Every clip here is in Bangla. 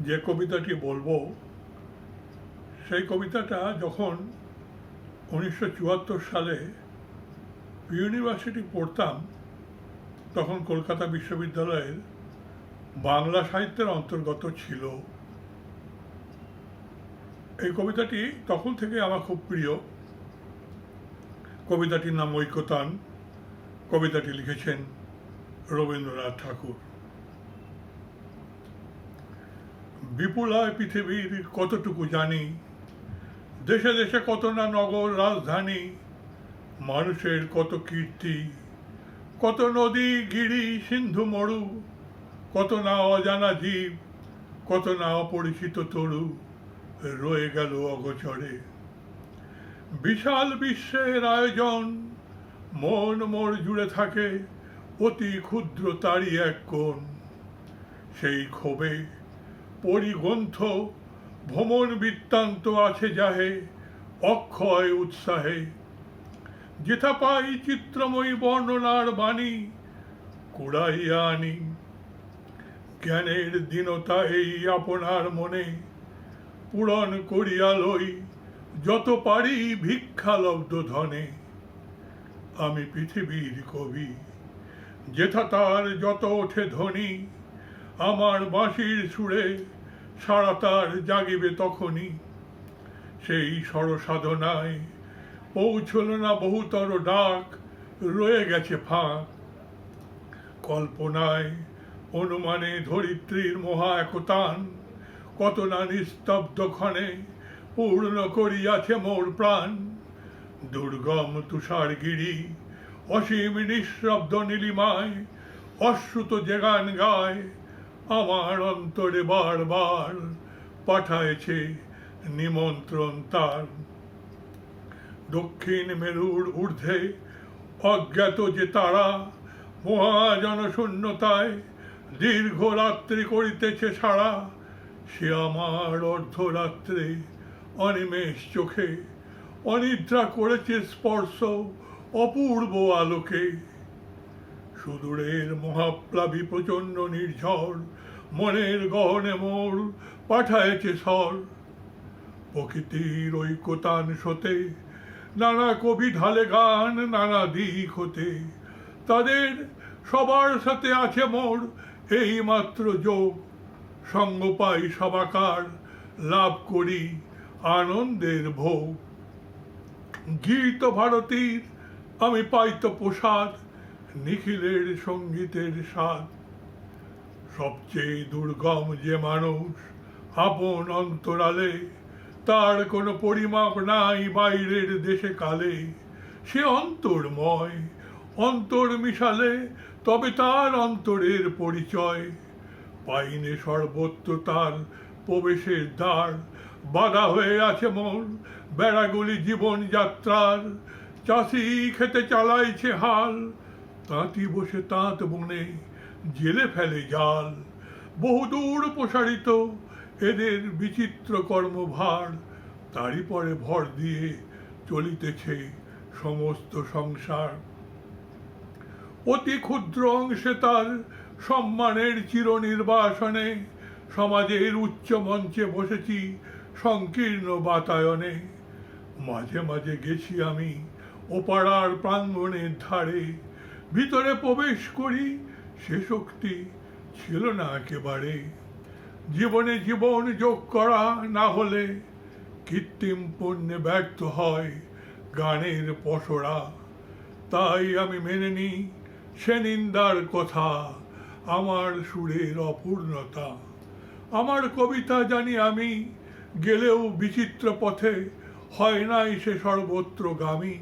যে কবিতাটি বলব, সেই কবিতাটা যখন উনিশশো চুয়াত্তর সালে ইউনিভার্সিটি পড়তাম, তখন কলকাতা বিশ্ববিদ্যালয়ের বাংলা সাহিত্যের অন্তর্গত ছিল। এই কবিতাটি তখন থেকে আমার খুব প্রিয়। কবিতাটির নাম ঐকতান। কবিতাটি লিখেছেন রবীন্দ্রনাথ ঠাকুর। বিপুলায় পৃথিবীর কতটুকু জানি, দেশে দেশে কত না নগর, রাজধানী, মানুষের কত কীর্তি, কত নদী, গিরি, সিন্ধু, মরু, কত না অজানা জীব, কত না অপরিচিত তরু রয়ে গেল অগোচরে। বিশাল বিশ্বের আয়োজন, মন মোর জুড়ে থাকে অতি ক্ষুদ্র তারই এক কোণ। সেই ক্ষোভে পরিগ্রন্থ ভ্রমণ বৃত্তান্ত আছে যাহে, অক্ষয় উৎসাহে। যেথা পাই চিত্রময়ী বর্ণনার বাণী, কুড়াইয়া আনি। জ্ঞানের দীনতা এই আপনার মনে, পূরণ করিয়া লই, যত পারি ভিক্ষালব্ধ ধনে। আমি পৃথিবীর কবি, যেথা তার যত ওঠে ধ্বনি আমার বাঁশির সুরে সারা তার জাগিবে তখনই। সেই সরসাধনায় পৌঁছল না বহুতর ডাক, রয়ে গেছে ফাঁক। কল্পনায় অনুমানে ধরিত্রীর মহা একতান, কত না নিস্তব্ধ ক্ষণে পূর্ণ করিয়াছে মোর প্রাণ। দুর্গম তুষারগিরি, অসীম নিঃশব্দ নীলিমায়, অশ্রুত যে গান গায় আমার অন্তরে বারবার পাঠায়েছে নিমন্ত্রণ তার। দক্ষিণ মেরুর ঊর্ধ্বে অজ্ঞাত যে তারা মহাজনশূন্যতায় দীর্ঘ রাত্রি করিতেছে সারা, সে আমার অর্ধরাত্রে অনিমেষ চোখে, অনিদ্রা করেছে স্পর্শ অপূর্ব আলোকে। সুদূরের মহাপ্লাবী প্রচণ্ড নির্ঝর, মনের গহনে মোর পাঠায়েছে স্বর। প্রকৃতির ঐক্যতান সতে নানা কবি ঢালে গান, নানা দিক হতে, তাদের সবার সাথে আছে মোর এই মাত্র যোগ। সঙ্গ পাই সবাকার, লাভ করি আনন্দের ভোগ। গীত ভারতীর, আমি পাইত প্রসাদ নিখিলের সঙ্গীতের স্বাদ। সবচেয়ে দুর্গম যে মানুষ আপন অন্তরালে, তার কোনো পরিমাপ নাই বাইরের দেশে কালে। সে অন্তর্ময়, অন্তর মিশালে, তবে তার অন্তরের পরিচয়। পাইনে সর্বত্র তার প্রবেশের দ্বার, বাধা হয়ে আছে মন, বেড়াগুলি জীবন যাত্রার চাষি খেতে চালাইছে হাল। তাঁতি বসে তাঁত বনে জেলে ফেলে জাল। বহুদূর প্রসারিত এদের বিচিত্র কর্মভার, তারই পরে ভর দিয়ে চলিতেছে সমস্ত সংসার। অতি ক্ষুদ্র অংশে তার সম্মানের চির নির্বাসনে সমাজের উচ্চ মঞ্চে বসেছি সংকীর্ণ বাতায়নে। মাঝে মাঝে গেছি আমি ওপাড়ার প্রাঙ্গণের ধারে ভিতরে প্রবেশ করি, সে শক্তি ছিল না একেবারে। জীবনে জীবন যোগ করা না হলে কৃত্রিম পণ্যে ব্যর্থ হয় গানের পসরা। তাই আমি মেনে নিই, সে নিন্দার কথা আমার সুরের অপূর্ণতা। আমার কবিতা জানি আমি, গেলেও বিচিত্র পথে হয় নাই সে সর্বত্র গামী।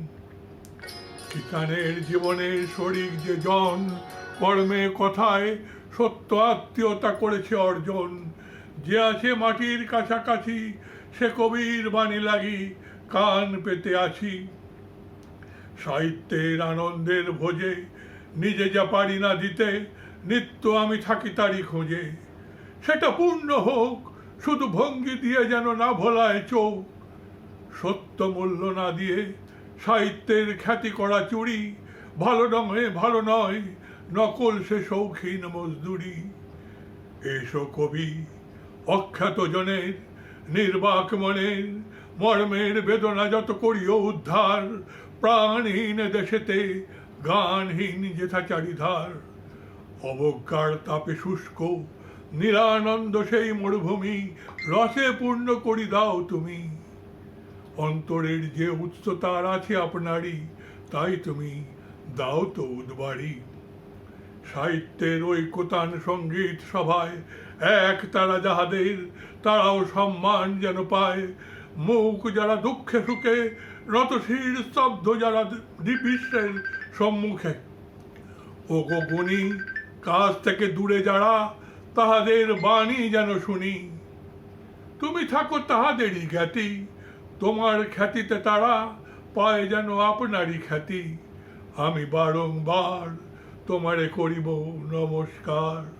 কিষানের জীবনের শরিক যে জন, কর্মে কথায় সত্য আত্মীয়তা করেছে অর্জন। যে আছে মাটির কাছাকাছি, সে কবির বাণী লাগি কান পেতে আছি। সাহিত্যের আনন্দের ভোজে, নিজে যা পারি না দিতে, নিত্য আমি থাকি তারই খোঁজে। সেটা পূর্ণ হোক, শুধু ভঙ্গি দিয়ে যেন না ভোলায় চোখ। সত্য মূল্য না দিয়ে সাহিত্যের খ্যাতি করা চুরি। ভালো নয় ভালো নয়, নকল সে শৌখিন মজদুরি। এসো কবি, অখ্যাত জনের, নির্বাক মনের, মর্মের বেদনা যত করিও উদ্ধার, প্রাণহীন দেশেতে গানহীন যেথা চারিধার। অবজ্ঞার তাপে শুষ্ক, নিরানন্দ সেই মরুভূমি, রসে পূর্ণ করি দাও তুমি। অন্তরের যে উচ্চতার আছে আপনারই, তাই তুমি দাও তো উদ্বাড়ি সাহিত্যের ঐকতান সংগীত সভায় এক তারা যাহাদের, তারাও সম্মান যেন পায়। মুখ যারা দুঃখে সুখে, রতশীর স্তব্ধ যারা বিশ্বের সম্মুখে। ও গো গুণী, কাছ থেকে দূরে যারা, তাহাদের বাণী যেন শুনি। তুমি থাকো তাহাদেরই খ্যাতি তোমার খ্যাতিতে তারা পায় যেন আপনারই খ্যাতি। আমি বারংবার তোমারে করিব নমস্কার।